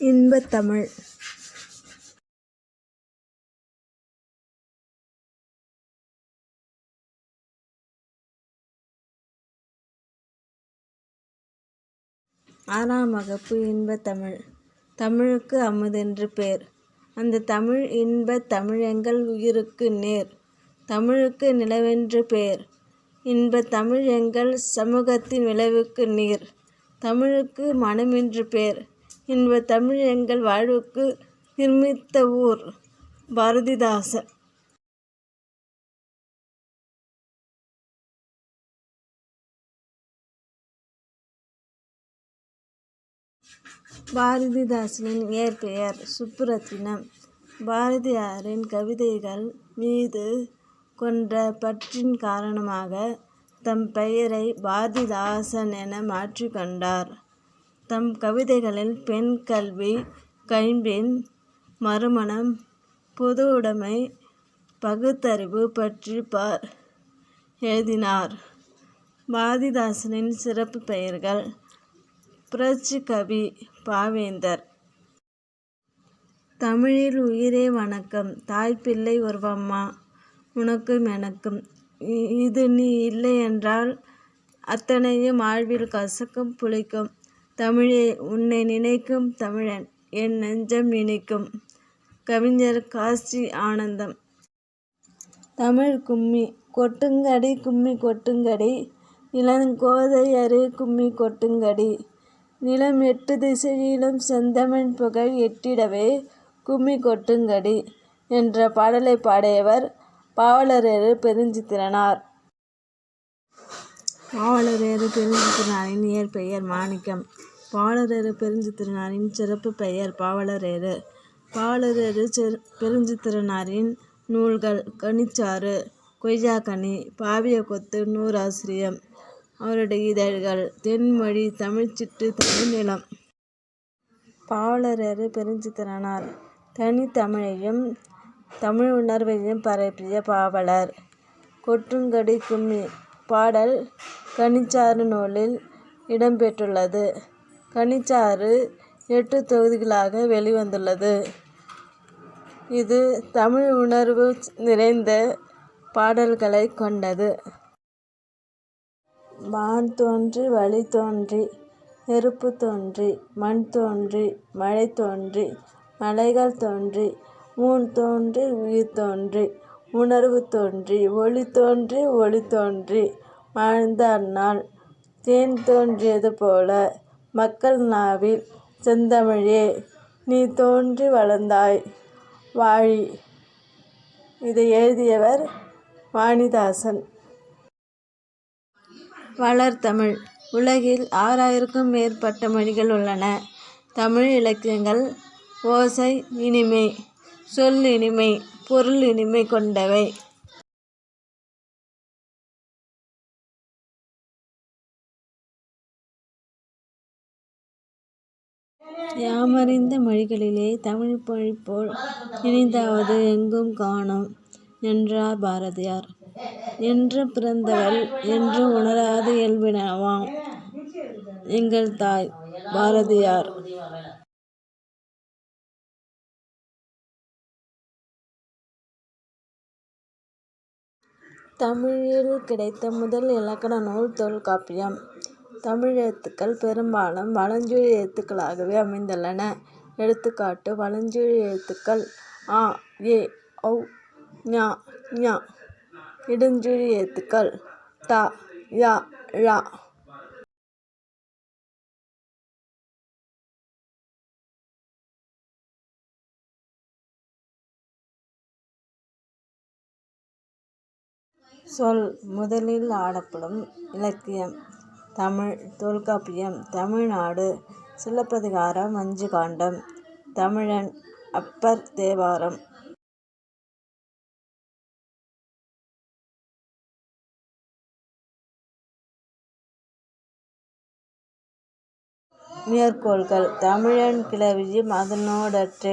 இன்பத் தமிழ் ஆறாம் வகுப்பு இன்பத் தமிழ் தமிழுக்கு அமுதென்று பேர். அந்த தமிழ் இன்பத் தமிழெங்கள் உயிருக்கு நேர். தமிழுக்கு நிலவென்று பேர். இன்பத் தமிழ் எங்கள் சமூகத்தின் விளைவுக்கு நீர். தமிழுக்கு மனமென்று பேர். என்பது தமிழ் எங்கள் வாழ்வுக்கு நிர்மித்த ஊர் பாரதிதாசன் பாரதிதாசனின் இயற்பெயர் சுப்புரத்தினம். பாரதியாரின் கவிதைகள் மீது கொண்ட பற்றின் காரணமாக தம் பெயரை பாரதிதாசன் என மாற்றிக்கொண்டார் தம் கவிதைகளில் பெண் கல்வி, கைம்பெண், மறுமணம், பொதுவுடைமை, பகுத்தறிவு பற்றி பார் எழுதினார். பாரதிதாசனின் சிறப்பு பெயர்கள் புரட்சி கவி பாவேந்தர். தமிழில் உயிரே வணக்கம் தாய்ப்பிள்ளை உருவம்மா உனக்கும் எனக்கும் இது நீ இல்லையென்றால் அத்தனையும் வாழ்வில் கசக்கும் புளிக்கும் தமிழே உன்னை நினைக்கும் தமிழன் என் நெஞ்சம் இனிக்கும். கவிஞர் காசி ஆனந்தம். தமிழ் கும்மி கொட்டுங்கடி கும்மி கொட்டுங்கடி இளங்கோதையரே கும்மி கொட்டுங்கடி நிலம் எட்டு திசையிலும் செந்தமிழ் புகழ் எட்டிடவே கும்மி கொட்டுங்கடி என்ற பாடலை பாடியவர் பாவலரேறு பெருஞ்சித்திரனார். பாவலரேறு பெருஞ்சித்திரனாரின் இயற்பெயர் மாணிக்கம். பாவலரேறு பெருஞ்சித்திரனாரின் சிறப்பு பெயர் பாவலரேறு. பாவலரேறு பெருஞ்சித்திரனாரின் நூல்கள் கனிச்சாறு, கொய்யாக்கனி, பாவியகொத்து, நூறாசிரியம். அவருடைய இதழ்கள் தென்மொழி, தமிழ்ச்சிட்டு, தமிழ்நிலம். பாவலரேறு பெருஞ்சித்திரனார் தனித்தமிழையும் தமிழ் உணர்வையும் பரப்பிய பாவலர். கொற்றுங்கடி கும்மி பாடல் கனிச்சாறு நூலில் இடம்பெற்றுள்ளது கனிச்சாறு எட்டு தொகுதிகளாக வெளிவந்துள்ளது. இது தமிழ் உணர்வு நிறைந்த பாடல்களைக் கொண்டது. வான் தோன்றி வழி தோன்றி நெருப்பு தோன்றி மண் தோன்றி மழை தோன்றி மலைகள் தோன்றி மூன் தோன்றி உயிர் தோன்றி உணர்வு தோன்றி ஒளி தோன்றி ஒளி தோன்றி வாழ்ந்த அந்நாள் தேன் தோன்றியது போல மக்கள் நாவில் செந்தமிழே நீ தோன்றி வளர்ந்தாய் வாழி. இதை எழுதியவர் வாணிதாசன். வளர்தமிழ் உலகில் ஆறாயிரக்கும் மேற்பட்ட மொழிகள் உள்ளன. தமிழ் இலக்கியங்கள் ஓசை இனிமை, சொல் இனிமை, பொருள் இனிமை கொண்டவை. யாமறிந்த மொழிகளிலே தமிழ்மொழிபோல் இனிதாவது எங்கும் காணோம் என்றார் பாரதியார். என்று பிறந்தவள் என்று உணராத இயல்பினவாம் எங்கள் தாய். பாரதியார். தமிழில் கிடைத்த முதல் இலக்கண நூல் தொல்காப்பியம். தமிழ் எழுத்துக்கள் பெரும்பாலும் வலஞ்சுழி எழுத்துக்களாகவே அமைந்துள்ளன. எடுத்துக்காட்டு வலஞ்சுழி எழுத்துக்கள் அ எ ஔ ஞ ஞ. இடஞ்சுழி எழுத்துக்கள் த ய ழ. சொல் முதலில் ஆடப்படும் இலக்கியம் தமிழ். தொல்காப்பியம் தமிழ்நாடு சிலப்பதிகாரம் அஞ்சு காண்டம். தமிழன் அப்பர் தேவாரம். மேற்கோள்கள் தமிழன் கிளவியும் அதனோடற்று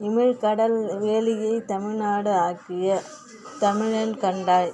இமிழ்கடல் வேலியை தமிழ்நாடு ஆக்கிய தமிழன் கண்டாய்